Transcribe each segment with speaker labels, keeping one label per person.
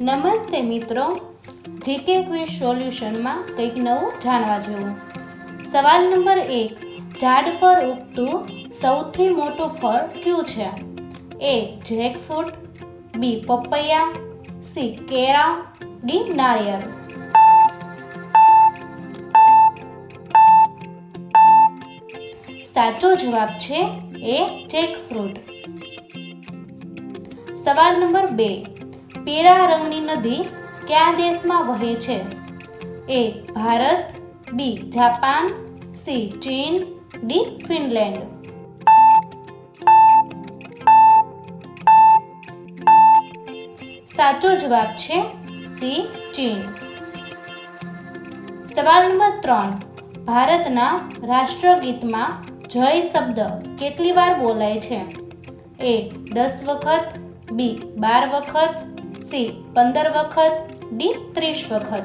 Speaker 1: નમસ્તે મિત્રો GK quiz સોલ્યુશનમાં કંઈક નવું જાણવા જેવું. સવાલ નંબર એક, ઝાડ પર ઉગતું સૌથી મોટું ફળ કયું છે? એ, જેકફ્રૂટ, બી, પપૈયા, સી કેરા ડી, નારિયેળ. સાચો જવાબ છે એ, જેકફ્રૂટ. સવાલ નંબર બે પીળા રંગની નદી કયા દેશમાં વહે છે? A, Bharat, B, Japan, C, ચીન, ડી, ફિનલેન્ડ. સાચો જવાબ છે સી, ચીન. સવાલ નંબર ત્રણ. ભારતના રાષ્ટ્રગીતમાં જય શબ્દ કેટલી વાર બોલાય છે? એ, દસ વખત, બી, બાર વખત સી, પંદર વખત, ડી, ત્રીસ વખત.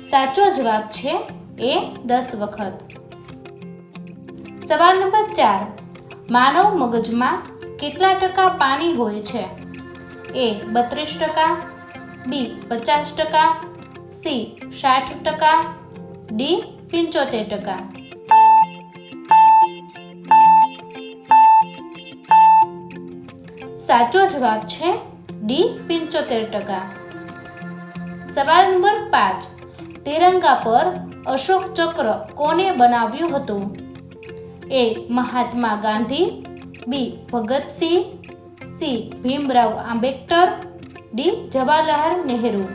Speaker 1: સાચો જવાબ છે એ દસ વખત. સવાલ નંબર ચાર. માનવ મગજમાં કેટલા ટકા પાણી હોય છે? એ, બત્રીસ ટકા, બી, પચાસ ટકા, સી, સાઠ ટકા, ડી, પંચોતેર ટકા. સાચો જવાબ છે ડી પંચોતેર ટકા. સવાલ નંબર પાંચ. તિરંગા પર અશોક ચક્ર કોને બનાવ્યું હતું? A Mahatma Gandhi, B Bhagat Singh, C Bhimrao Ambedkar, D Jawaharlal Nehru.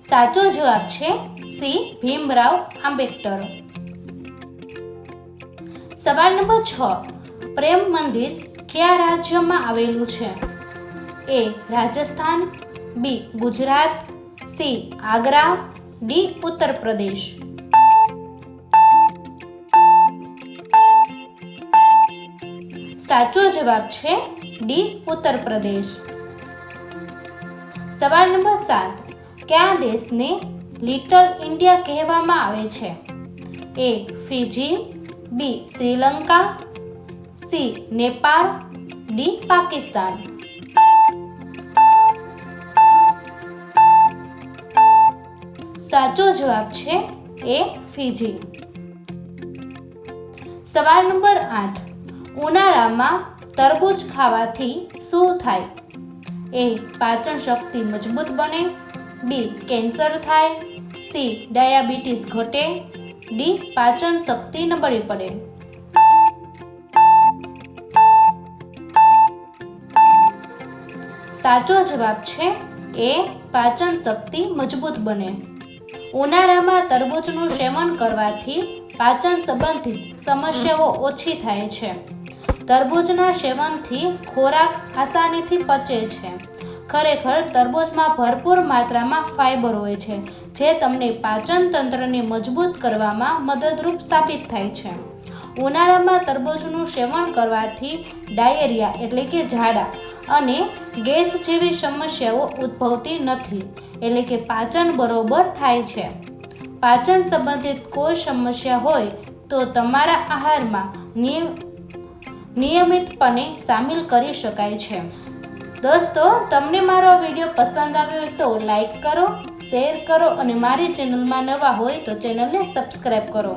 Speaker 1: સાચો જવાબ છે સી ભીમરાવ આંબેડકર. સવાલ નંબર છ. પ્રેમ મંદિર કયા રાજ્યમાં આવેલું છે? A. Rajasthan, B. Gujarat, C. Agra, D. Uttar Pradesh સાચો જવાબ છે ડી. ઉત્તર પ્રદેશ સવાલ નંબર સાત. કયા દેશને લિટલ ઇન્ડિયા કહેવામાં આવે છે? A. Fiji B Sri Lanka C Nepal D Pakistan સાચો જવાબ છે એ ફિજી. સવાલ નંબર આઠ. ઉનાળામાં તરબૂચ ખાવાથી શું થાય? એ, પાચન શક્તિ મજબૂત બને. બી કેન્સર થાય. સી ડાયાબિટીસ ઘટે. ડી પાચન શક્તિ નબળી પડે. સાચો જવાબ છે એ પાચન શક્તિ મજબૂત બને. ઉનાળામાં તરબૂચનું સેવન કરવાથી પાચન સંબંધિત સમસ્યાઓ ઓછી થાય છે. તરબૂચના સેવનથી ખોરાક આસાનીથી પચે છે. ખરેખર તરબૂચમાં ભરપૂર માત્રામાં ફાઇબર હોય છે, જે તમને પાચન તંત્રને મજબૂત કરવામાં મદદરૂપ સાબિત થાય છે. ઉનાળામાં તરબૂચનું સેવન કરવાથી ડાયેરિયા એટલે કે ઝાડા અને ગેસ જેવી સમસ્યાઓ ઉદ્ભવતી નથી, એટલે કે પાચન બરોબર થાય છે. પાચન સંબંધિત કોઈ સમસ્યા હોય તો તમારા આહારમાં નિયમ, નિયમિતપણે સામેલ કરી શકાય છે. દોસ્તો, તમને મારો વીડિયો પસંદ આવ્યો હોય તો લાઈક કરો, શેર કરો અને મારી ચેનલમાં નવા હોય તો ચેનલને સબસ્ક્રાઈબ કરો.